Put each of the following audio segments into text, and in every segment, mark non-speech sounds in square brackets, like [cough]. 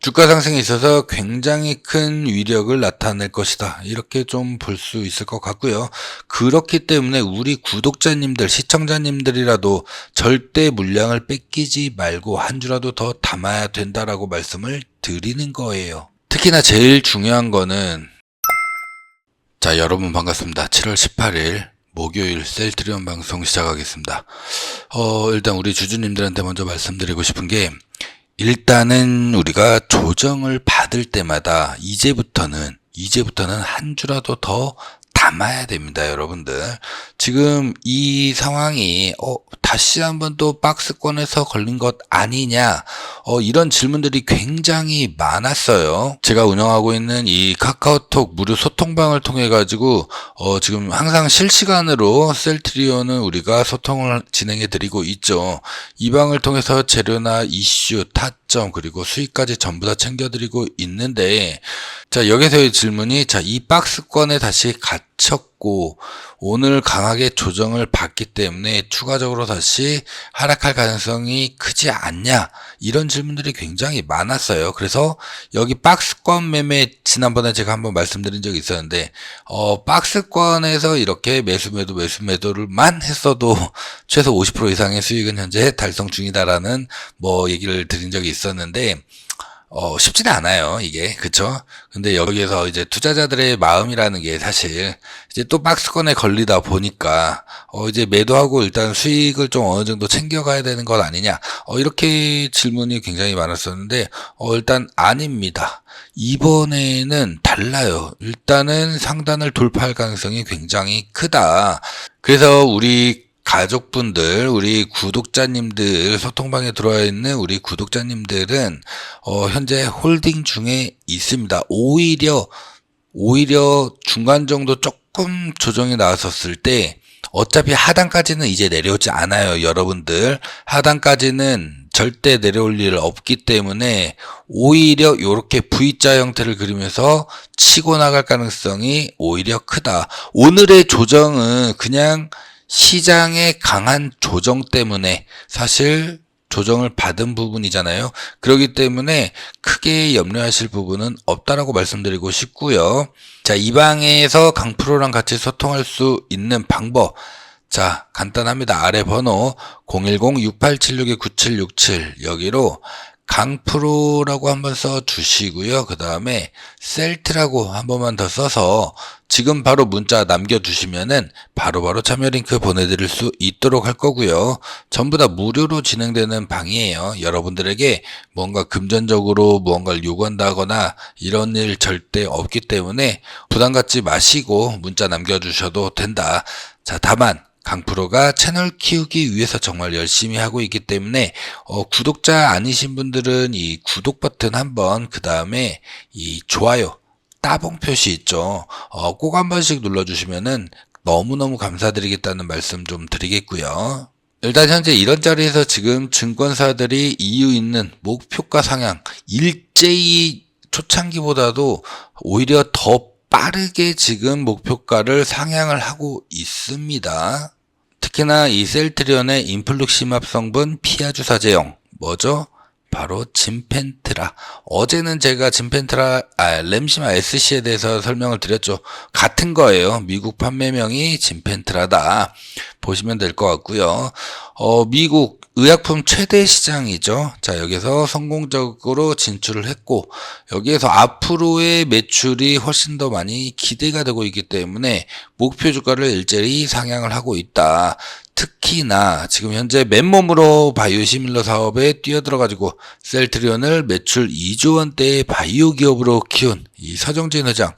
주가 상승에 있어서 굉장히 큰 위력을 나타낼 것이다. 이렇게 좀 볼 수 있을 것 같고요. 그렇기 때문에 우리 구독자님들, 시청자님들이라도 절대 물량을 뺏기지 말고 한 주라도 더 담아야 된다라고 말씀을 드리는 거예요. 특히나 제일 중요한 거는 자, 여러분 반갑습니다. 7월 18일 목요일 셀트리온 방송 시작하겠습니다. 어, 일단 우리 주주님들한테 먼저 말씀드리고 싶은 게 일단은 우리가 조정을 받을 때마다 이제부터는 이제부터는 한 주라도 더 담아야 됩니다, 여러분들. 지금 이 상황이 어, 다시 한번 또 박스권에서 걸린 것 아니냐? 어, 이런 질문들이 굉장히 많았어요. 제가 운영하고 있는 이 카카오톡 무료 소통방을 통해 가지고 어, 지금 항상 실시간으로 셀트리온은 우리가 소통을 진행해 드리고 있죠. 이 방을 통해서 재료나 이슈, 타점 그리고 수익까지 전부 다 챙겨 드리고 있는데 자, 여기서의 질문이 자, 이 박스권에 다시 갇혔 고 오늘 강하게 조정을 받기 때문에 추가적으로 다시 하락할 가능성이 크지 않냐 이런 질문들이 굉장히 많았어요. 그래서 여기 박스권 매매 지난번에 제가 한번 말씀드린 적이 있었는데 어 박스권에서 이렇게 매수 매도 매수 매도를만 했어도 [laughs] 최소 50% 이상의 수익은 현재 달성 중이다라는 뭐 얘기를 드린 적이 있었는데 어, 쉽지는 않아요, 이게. 그쵸? 근데 여기에서 이제 투자자들의 마음이라는 게 사실, 이제 또 박스권에 걸리다 보니까, 어, 이제 매도하고 일단 수익을 좀 어느 정도 챙겨가야 되는 것 아니냐. 어, 이렇게 질문이 굉장히 많았었는데, 어, 일단 아닙니다. 이번에는 달라요. 일단은 상단을 돌파할 가능성이 굉장히 크다. 그래서 우리 가족분들, 우리 구독자님들, 소통방에 들어와 있는 우리 구독자님들은, 어, 현재 홀딩 중에 있습니다. 오히려, 오히려 중간 정도 조금 조정이 나왔었을 때, 어차피 하단까지는 이제 내려오지 않아요, 여러분들. 하단까지는 절대 내려올 일 없기 때문에 오히려 이렇게 V자 형태를 그리면서 치고 나갈 가능성이 오히려 크다. 오늘의 조정은 그냥 시장의 강한 조정 때문에 사실 조정을 받은 부분이잖아요. 그렇기 때문에 크게 염려하실 부분은 없다라고 말씀드리고 싶고요. 자, 이 방에서 강프로랑 같이 소통할 수 있는 방법. 자, 간단합니다. 아래 번호 010-6876-9767 여기로 강프로라고 한번 써 주시고요. 그 다음에 셀트라고 한 번만 더 써서 지금 바로 문자 남겨주시면은 바로바로 참여 링크 보내드릴 수 있도록 할 거고요. 전부 다 무료로 진행되는 방이에요. 여러분들에게 뭔가 금전적으로 무언가를 요구한다거나 이런 일 절대 없기 때문에 부담 갖지 마시고 문자 남겨주셔도 된다. 자, 다만 강프로가 채널 키우기 위해서 정말 열심히 하고 있기 때문에 어, 구독자 아니신 분들은 이 구독 버튼 한번 그 다음에 이 좋아요 따봉 표시 있죠. 어, 꼭 한 번씩 눌러주시면은 너무너무 감사드리겠다는 말씀 좀 드리겠고요. 일단 현재 이런 자리에서 지금 증권사들이 이유 있는 목표가 상향 일제히 초창기보다도 오히려 더 빠르게 지금 목표가를 상향을 하고 있습니다. 특히나 이 셀트리온의 인플룩심합 성분 피아주사제형 뭐죠? 바로 진펜트라. 어제는 제가 진펜트라, 아, 램시마 SC에 대해서 설명을 드렸죠. 같은 거예요. 미국 판매명이 진펜트라다. 보시면 될 것 같고요. 어, 미국 의약품 최대 시장이죠. 자, 여기서 성공적으로 진출을 했고, 여기에서 앞으로의 매출이 훨씬 더 많이 기대가 되고 있기 때문에 목표 주가를 일제히 상향을 하고 있다. 특히나 지금 현재 맨몸으로 바이오 시밀러 사업에 뛰어들어가지고 셀트리온을 매출 2조 원대의 바이오 기업으로 키운 이 서정진 회장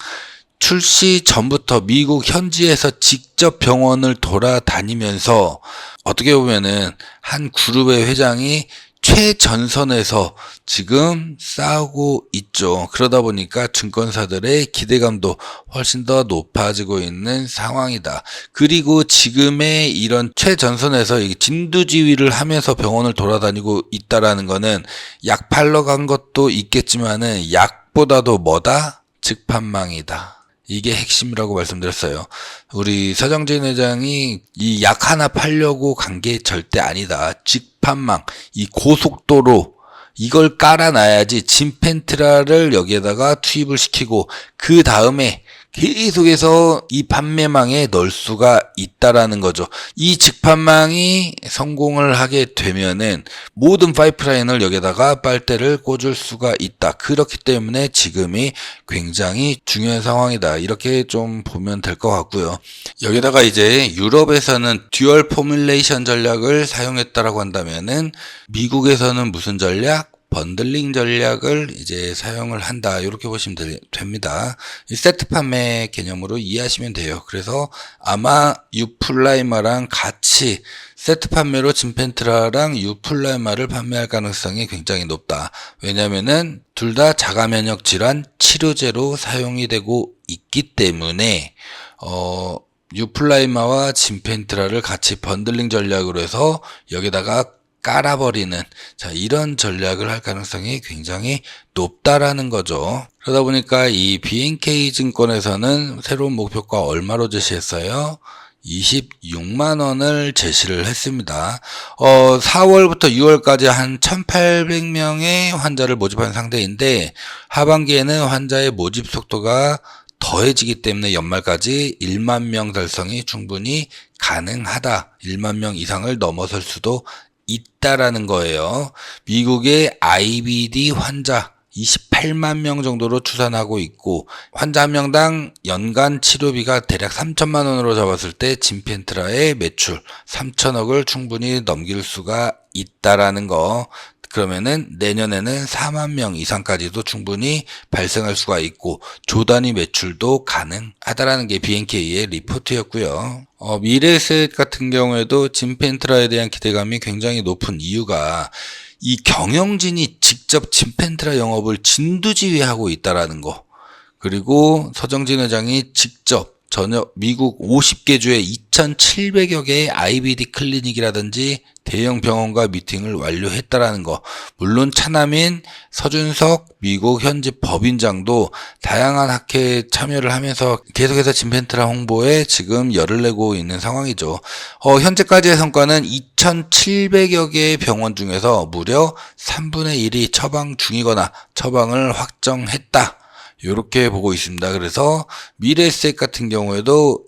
출시 전부터 미국 현지에서 직접 병원을 돌아다니면서 어떻게 보면은 한 그룹의 회장이 최전선에서 지금 싸우고 있죠. 그러다 보니까 증권사들의 기대감도 훨씬 더 높아지고 있는 상황이다. 그리고 지금의 이런 최전선에서 진두지휘를 하면서 병원을 돌아다니고 있다라는 거는 약 팔러 간 것도 있겠지만은 약보다도 뭐다? 즉판망이다. 이게 핵심이라고 말씀드렸어요. 우리 서정진 회장이 이 약 하나 팔려고 간 게 절대 아니다. 직판망, 이 고속도로, 이걸 깔아놔야지 진펜트라를 여기에다가 투입을 시키고 그 다음에 계속해서 이 판매망에 넣을 수가 있다라는 거죠. 이 직판망이 성공을 하게 되면은 모든 파이프라인을 여기다가 빨대를 꽂을 수가 있다. 그렇기 때문에 지금이 굉장히 중요한 상황이다. 이렇게 좀 보면 될 것 같고요. 여기다가 이제 유럽에서는 듀얼 포뮬레이션 전략을 사용했다라고 한다면은 미국에서는 무슨 전략? 번들링 전략을 이제 사용을 한다. 이렇게 보시면 되- 됩니다. 이 세트 판매 개념으로 이해하시면 돼요. 그래서 아마 유플라이마랑 같이 세트 판매로 진펜트라랑 유플라이마를 판매할 가능성이 굉장히 높다. 왜냐면은 둘 다 자가 면역 질환 치료제로 사용이 되고 있기 때문에 어 유플라이마와 진펜트라를 같이 번들링 전략으로 해서 여기다가 깔아버리는 자 이런 전략을 할 가능성이 굉장히 높다라는 거죠. 그러다 보니까 이 BNK 증권에서는 새로운 목표가 얼마로 제시했어요? 26만 원을 제시를 했습니다. 어, 4월부터 6월까지 한 1,800명의 환자를 모집한 상태인데 하반기에는 환자의 모집 속도가 더해지기 때문에 연말까지 1만 명 달성이 충분히 가능하다. 1만 명 이상을 넘어설 수도 있다라는 거예요. 미국의 IBD 환자 28만 명 정도로 추산하고 있고 환자 한 명당 연간 치료비가 대략 3천만 원으로 잡았을 때 진펜트라의 매출 3천억을 충분히 넘길 수가 있다라는 거. 그러면은 내년에는 4만 명 이상까지도 충분히 발생할 수가 있고 조단위 매출도 가능하다라는 게 BNK의 리포트였고요. 어, 미래셋 같은 경우에도 진펜트라에 대한 기대감이 굉장히 높은 이유가 이 경영진이 직접 진펜트라 영업을 진두지휘하고 있다라는 거. 그리고 서정진 회장이 직접 전역 미국 50개 주의 2,700여 개의 IBD 클리닉이라든지 대형 병원과 미팅을 완료했다라는 거. 물론 차남인 서준석 미국 현지 법인장도 다양한 학회에 참여를 하면서 계속해서 진펜트라 홍보에 지금 열을 내고 있는 상황이죠. 어, 현재까지의 성과는 2,700여 개의 병원 중에서 무려 3분의 1이 처방 중이거나 처방을 확정했다. 이렇게 보고 있습니다. 그래서 미래셋 같은 경우에도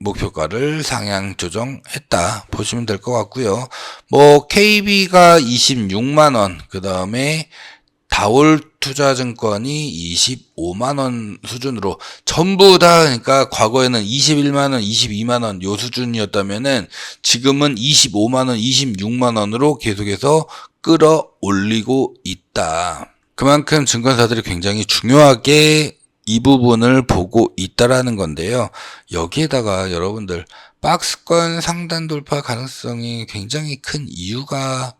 목표가를 상향 조정했다 보시면 될 것 같고요. 뭐 KB가 26만 원, 그 다음에 다올 투자증권이 25만 원 수준으로 전부 다 그러니까 과거에는 21만 원, 22만 원요 수준이었다면은 지금은 25만 원, 26만 원으로 계속해서 끌어올리고 있다. 그만큼 증권사들이 굉장히 중요하게 이 부분을 보고 있다라는 건데요. 여기에다가 여러분들 박스권 상단 돌파 가능성이 굉장히 큰 이유가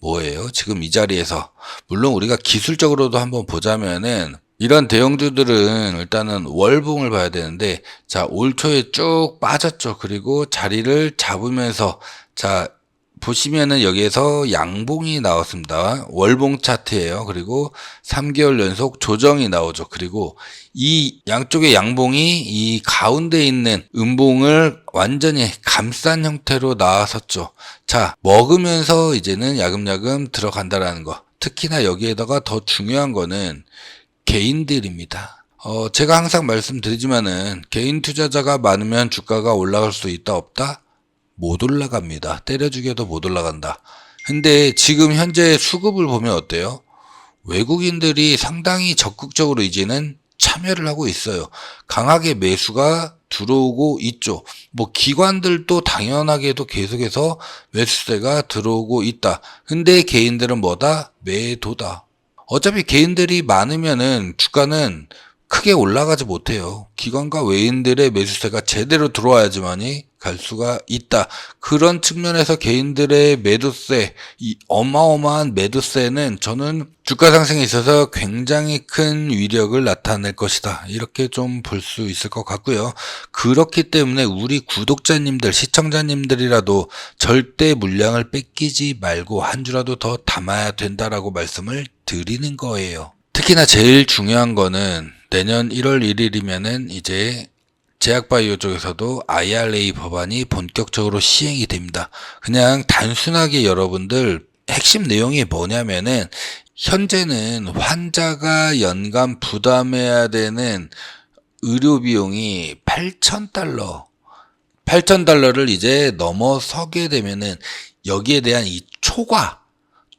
뭐예요? 지금 이 자리에서 물론 우리가 기술적으로도 한번 보자면은 이런 대형주들은 일단은 월봉을 봐야 되는데 자 올 초에 쭉 빠졌죠. 그리고 자리를 잡으면서 자 보시면은 여기에서 양봉이 나왔습니다. 월봉 차트예요. 그리고 3개월 연속 조정이 나오죠. 그리고 이 양쪽의 양봉이 이 가운데 있는 음봉을 완전히 감싼 형태로 나왔었죠. 자, 먹으면서 이제는 야금야금 들어간다라는 거. 특히나 여기에다가 더 중요한 거는 개인들입니다. 어, 제가 항상 말씀드리지만은 개인 투자자가 많으면 주가가 올라갈 수 있다 없다? 못 올라갑니다. 때려 죽여도 못 올라간다. 근데 지금 현재 수급을 보면 어때요? 외국인들이 상당히 적극적으로 이제는 참여를 하고 있어요. 강하게 매수가 들어오고 있죠. 뭐 기관들도 당연하게도 계속해서 매수세가 들어오고 있다. 근데 개인들은 뭐다? 매도다. 어차피 개인들이 많으면은 주가는 크게 올라가지 못해요. 기관과 외인들의 매수세가 제대로 들어와야지만이 갈 수가 있다. 그런 측면에서 개인들의 매도세, 이 어마어마한 매도세는 저는 주가 상승에 있어서 굉장히 큰 위력을 나타낼 것이다. 이렇게 좀 볼 수 있을 것 같고요. 그렇기 때문에 우리 구독자님들, 시청자님들이라도 절대 물량을 뺏기지 말고 한 주라도 더 담아야 된다라고 말씀을 드리는 거예요. 특히나 제일 중요한 거는 내년 1월 1일이면은 이제 제약바이오 쪽에서도 IRA 법안이 본격적으로 시행이 됩니다. 그냥 단순하게 여러분들 핵심 내용이 뭐냐면은 현재는 환자가 연간 부담해야 되는 의료 비용이 8,000달러 8,000달러를 이제 넘어서게 되면은 여기에 대한 이 초과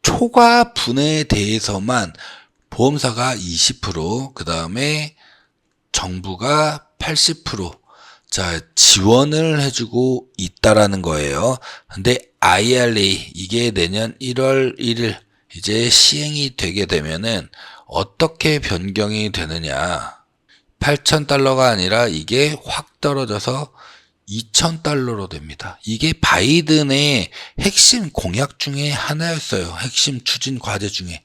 초과 분에 대해서만 보험사가 20%, 그 다음에 정부가 80%, 자, 지원을 해주고 있다라는 거예요. 근데 IRA, 이게 내년 1월 1일, 이제 시행이 되게 되면은 어떻게 변경이 되느냐. 8,000달러가 아니라 이게 확 떨어져서 2,000달러로 됩니다. 이게 바이든의 핵심 공약 중에 하나였어요. 핵심 추진 과제 중에.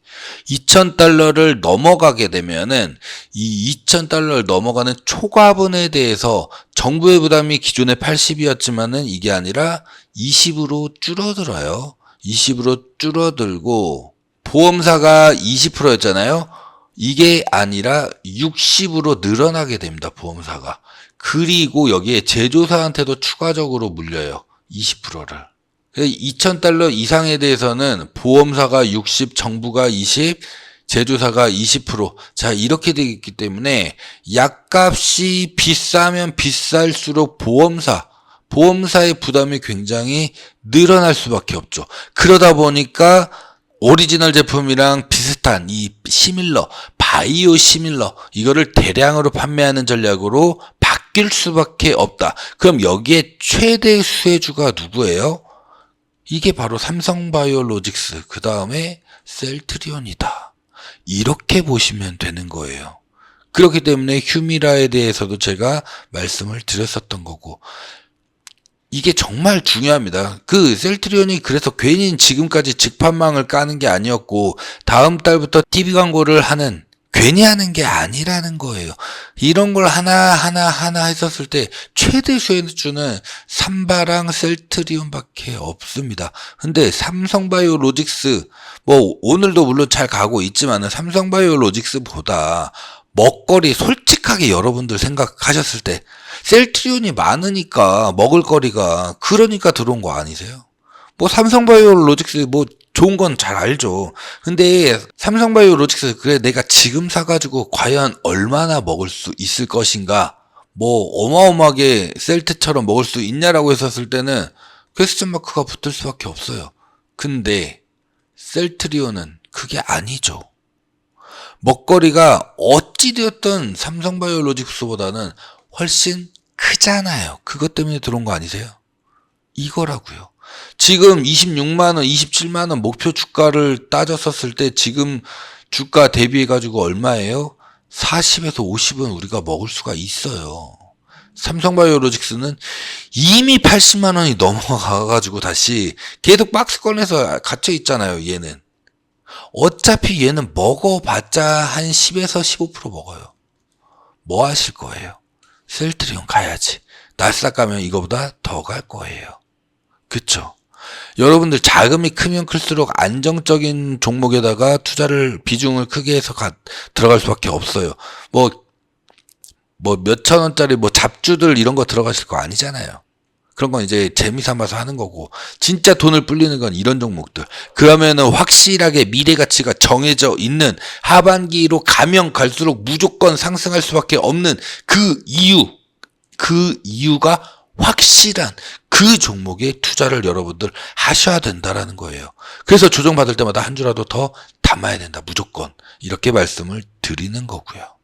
2,000달러를 넘어가게 되면은 이 2,000달러를 넘어가는 초과분에 대해서 정부의 부담이 기존에 80이었지만은 이게 아니라 20으로 줄어들어요. 20으로 줄어들고 보험사가 20%였잖아요. 이게 아니라 60으로 늘어나게 됩니다. 보험사가. 그리고 여기에 제조사한테도 추가적으로 물려요. 20%를. 2,000달러 이상에 대해서는 보험사가 60, 정부가 20, 제조사가 20%. 자, 이렇게 되기 때문에 약값이 비싸면 비쌀수록 보험사, 보험사의 부담이 굉장히 늘어날 수밖에 없죠. 그러다 보니까 오리지널 제품이랑 비슷한 이 시밀러, 바이오 시밀러, 이거를 대량으로 판매하는 전략으로 바뀔 수밖에 없다. 그럼 여기에 최대 수혜주가 누구예요? 이게 바로 삼성바이오로직스, 그 다음에 셀트리온이다. 이렇게 보시면 되는 거예요. 그렇기 때문에 휴미라에 대해서도 제가 말씀을 드렸었던 거고, 이게 정말 중요합니다. 그 셀트리온이 그래서 괜히 지금까지 직판망을 까는 게 아니었고 다음 달부터 TV 광고를 하는 괜히 하는 게 아니라는 거예요. 이런 걸 하나하나 하나 했었을 때 최대 수혜주는 삼바랑 셀트리온밖에 없습니다. 근데 삼성바이오 로직스 뭐 오늘도 물론 잘 가고 있지만은 삼성바이오 로직스보다 먹거리 솔직하게 여러분들 생각하셨을 때 셀트리온이 많으니까 먹을 거리가 그러니까 들어온 거 아니세요? 뭐 삼성바이오 로직스 뭐 좋은 건 잘 알죠. 근데 삼성바이오 로직스 그래 내가 지금 사가지고 과연 얼마나 먹을 수 있을 것인가? 뭐 어마어마하게 셀트처럼 먹을 수 있냐라고 했었을 때는 퀘스천 마크가 붙을 수밖에 없어요. 근데 셀트리온은 그게 아니죠. 먹거리가 어찌되었던 삼성바이오로직스보다는 훨씬 크잖아요. 그것 때문에 들어온 거 아니세요? 이거라고요. 지금 26만원, 27만원 목표 주가를 따졌었을 때 지금 주가 대비해가지고 얼마예요? 40에서 50은 우리가 먹을 수가 있어요. 삼성바이오로직스는 이미 80만원이 넘어가가지고 다시 계속 박스권에서 갇혀 있잖아요, 얘는. 어차피 얘는 먹어봤자 한 10에서 15% 먹어요. 뭐 하실 거예요? 셀트리온 가야지. 나스닥 가면 이거보다 더 갈 거예요. 그쵸? 여러분들 자금이 크면 클수록 안정적인 종목에다가 투자를 비중을 크게 해서 가, 들어갈 수밖에 없어요. 뭐, 뭐 몇천 원짜리 뭐 잡주들 이런 거 들어가실 거 아니잖아요. 그런 건 이제 재미 삼아서 하는 거고 진짜 돈을 불리는 건 이런 종목들 그러면은 확실하게 미래 가치가 정해져 있는 하반기로 가면 갈수록 무조건 상승할 수밖에 없는 그 이유 그 이유가 확실한 그 종목에 투자를 여러분들 하셔야 된다라는 거예요. 그래서 조정받을 때마다 한 주라도 더 담아야 된다. 무조건. 이렇게 말씀을 드리는 거고요.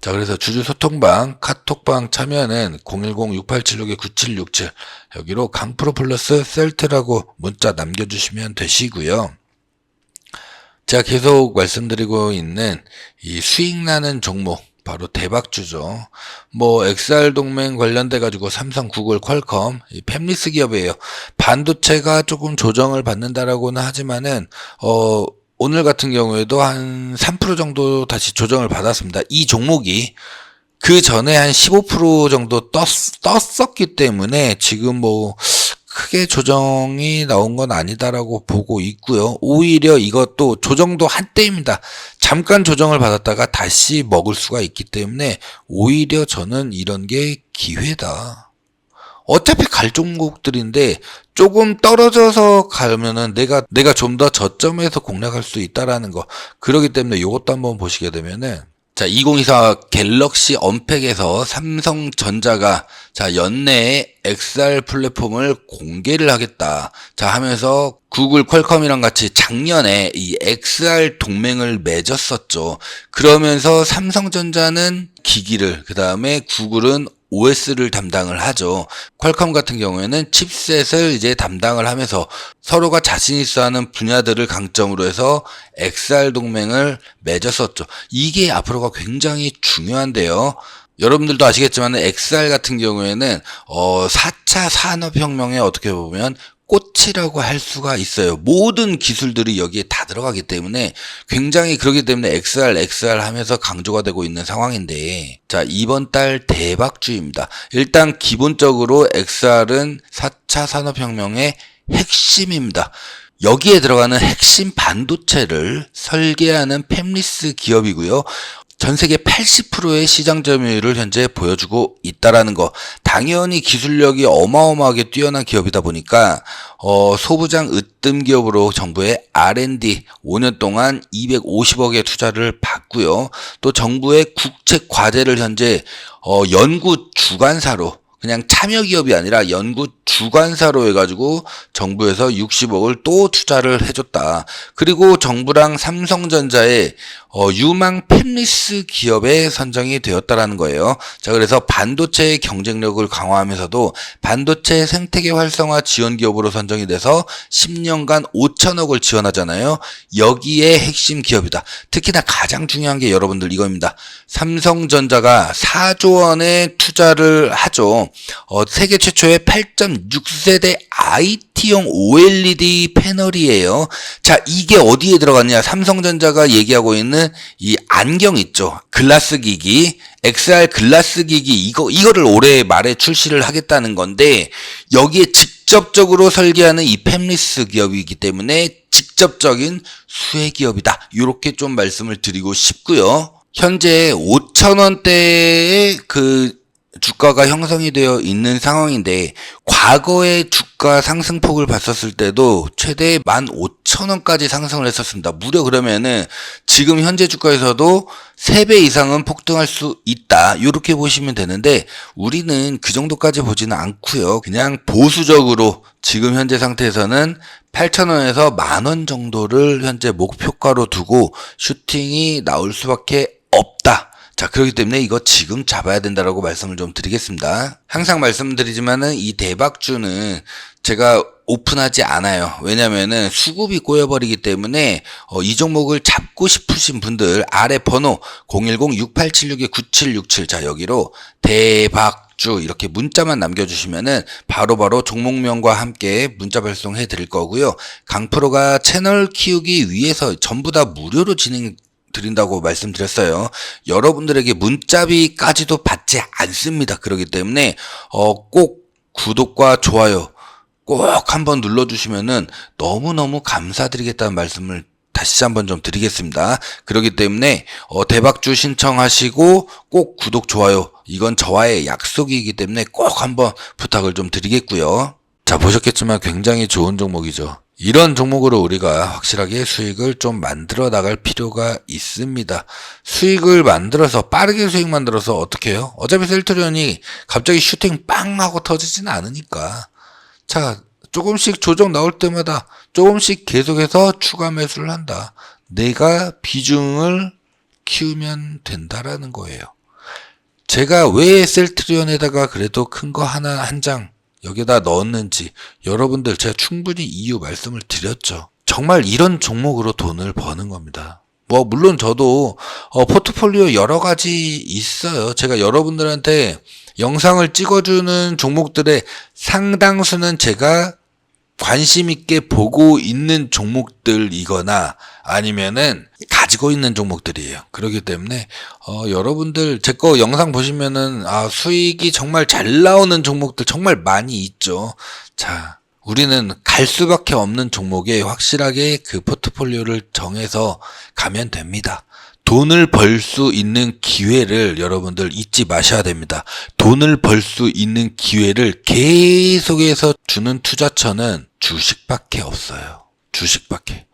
자, 그래서 주주 소통방, 카톡방 참여는 010-6876-9767 여기로 강프로 플러스 셀트라고 문자 남겨주시면 되시고요. 제가 계속 말씀드리고 있는 이 수익 나는 종목, 바로 대박주죠. 뭐 XR 동맹 관련돼 가지고 삼성, 구글, 퀄컴 이 팹리스 기업이에요. 반도체가 조금 조정을 받는다라고는 하지만은 어 오늘 같은 경우에도 한 3% 정도 다시 조정을 받았습니다. 이 종목이 그 전에 한 15% 정도 떴, 떴었기 때문에 지금 뭐 크게 조정이 나온 건 아니다라고 보고 있고요. 오히려 이것도 조정도 한때입니다. 잠깐 조정을 받았다가 다시 먹을 수가 있기 때문에 오히려 저는 이런 게 기회다. 어차피 갈 종목들인데 조금 떨어져서 가면은 내가 내가 좀 더 저점에서 공략할 수 있다라는 거. 그러기 때문에 이것도 한번 보시게 되면은 자 2024 갤럭시 언팩에서 삼성전자가 자 연내에 XR 플랫폼을 공개를 하겠다. 자 하면서 구글 퀄컴이랑 같이 작년에 이 XR 동맹을 맺었었죠. 그러면서 삼성전자는 기기를 그 다음에 구글은 OS를 담당을 하죠. 퀄컴 같은 경우에는 칩셋을 이제 담당을 하면서 서로가 자신 있어 하는 분야들을 강점으로 해서 XR 동맹을 맺었었죠. 이게 앞으로가 굉장히 중요한데요. 여러분들도 아시겠지만 XR 같은 경우에는 어 4차 산업혁명에 어떻게 보면 꽃이라고 할 수가 있어요. 모든 기술들이 여기에 다 들어가기 때문에 굉장히 그러기 때문에 XR, XR 하면서 강조가 되고 있는 상황인데 자, 이번 달 대박주입니다. 일단 기본적으로 XR은 4차 산업혁명의 핵심입니다. 여기에 들어가는 핵심 반도체를 설계하는 팹리스 기업이고요. 전 세계 80%의 시장 점유율을 현재 보여주고 있다라는 거. 당연히 기술력이 어마어마하게 뛰어난 기업이다 보니까 어, 소부장 으뜸 기업으로 정부의 R&D 5년 동안 250억의 투자를 받고요. 또 정부의 국책 과제를 현재 어, 연구 주관사로 그냥 참여 기업이 아니라 연구 주관사로 해가지고 정부에서 60억을 또 투자를 해줬다. 그리고 정부랑 삼성전자의 어, 유망 팹리스 기업에 선정이 되었다라는 거예요. 자, 그래서 반도체의 경쟁력을 강화하면서도 반도체 생태계 활성화 지원 기업으로 선정이 돼서 10년간 5천억을 지원하잖아요. 여기에 핵심 기업이다. 특히나 가장 중요한 게 여러분들 이겁니다. 삼성전자가 4조 원의 투자를 하죠. 어, 세계 최초의 8.6세대 IT 용 OLED 패널이에요. 자, 이게 어디에 들어갔냐? 삼성전자가 얘기하고 있는 이 안경 있죠. 글라스 기기, XR 글라스 기기, 이거, 이거를 올해 말에 출시를 하겠다는 건데, 여기에 직접적으로 설계하는 이 팹리스 기업이기 때문에 직접적인 수혜 기업이다. 이렇게 좀 말씀을 드리고 싶고요. 현재 5천 원대의 그 주가가 형성이 되어 있는 상황인데 과거의 주가 상승폭을 봤었을 때도 최대 15,000원까지 상승을 했었습니다. 무려 그러면은 지금 현재 주가에서도 3배 이상은 폭등할 수 있다. 이렇게 보시면 되는데 우리는 그 정도까지 보지는 않고요. 그냥 보수적으로 지금 현재 상태에서는 8,000원에서 만원 정도를 현재 목표가로 두고 슈팅이 나올 수밖에 없다. 자, 그렇기 때문에 이거 지금 잡아야 된다라고 말씀을 좀 드리겠습니다. 항상 말씀드리지만은 이 대박주는 제가 오픈하지 않아요. 왜냐면은 수급이 꼬여버리기 때문에 어, 이 종목을 잡고 싶으신 분들 아래 번호 010-6876-9767 자, 여기로 대박 주 이렇게 문자만 남겨주시면은 바로바로 종목명과 함께 문자 발송해 드릴 거고요. 강프로가 채널 키우기 위해서 전부 다 무료로 진행 드린다고 말씀드렸어요. 여러분들에게 문자비까지도 받지 않습니다. 그렇기 때문에 어, 꼭 구독과 좋아요 꼭 한번 눌러주시면은 너무너무 감사드리겠다는 말씀을 다시 한번 좀 드리겠습니다. 그렇기 때문에 어, 대박주 신청하시고 꼭 구독 좋아요 이건 저와의 약속이기 때문에 꼭 한번 부탁을 좀 드리겠고요. 자 보셨겠지만 굉장히 좋은 종목이죠. 이런 종목으로 우리가 확실하게 수익을 좀 만들어 나갈 필요가 있습니다. 수익을 만들어서 빠르게 수익 만들어서 어떻게 해요? 어차피 셀트리온이 갑자기 슈팅 빵 하고 터지지는 않으니까. 자, 조금씩 조정 나올 때마다 조금씩 계속해서 추가 매수를 한다. 내가 비중을 키우면 된다라는 거예요. 제가 왜 셀트리온에다가 그래도 큰 거 하나 한 장 여기다 넣었는지 여러분들 제가 충분히 이유 말씀을 드렸죠. 정말 이런 종목으로 돈을 버는 겁니다. 뭐 물론 저도 어, 포트폴리오 여러 가지 있어요. 제가 여러분들한테 영상을 찍어주는 종목들의 상당수는 제가 관심 있게 보고 있는 종목들이거나 아니면은 가지고 있는 종목들이에요. 그렇기 때문에 어, 여러분들 제 거 영상 보시면은 아 수익이 정말 잘 나오는 종목들 정말 많이 있죠. 자 우리는 갈 수밖에 없는 종목에 확실하게 그 포트폴리오를 정해서 가면 됩니다. 돈을 벌 수 있는 기회를 여러분들 잊지 마셔야 됩니다. 돈을 벌 수 있는 기회를 계속해서 주는 투자처는 주식밖에 없어요. 주식밖에.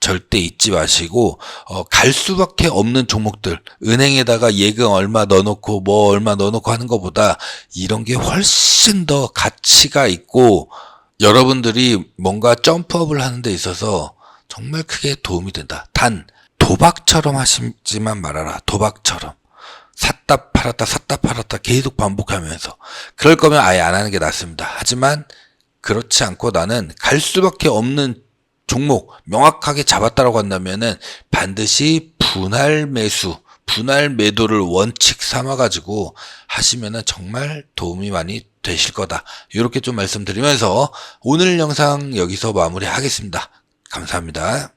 절대 잊지 마시고 어, 갈 수밖에 없는 종목들 은행에다가 예금 얼마 넣어놓고 뭐 얼마 넣어놓고 하는 것보다 이런 게 훨씬 더 가치가 있고 여러분들이 뭔가 점프업을 하는 데 있어서 정말 크게 도움이 된다. 단 도박처럼 하시지만 말아라. 도박처럼. 샀다 팔았다 샀다 팔았다 계속 반복하면서 그럴 거면 아예 안 하는 게 낫습니다. 하지만 그렇지 않고 나는 갈 수밖에 없는 종목 명확하게 잡았다라고 한다면은 반드시 분할 매수, 분할 매도를 원칙 삼아 가지고 하시면은 정말 도움이 많이 되실 거다. 이렇게 좀 말씀드리면서 오늘 영상 여기서 마무리하겠습니다. 감사합니다.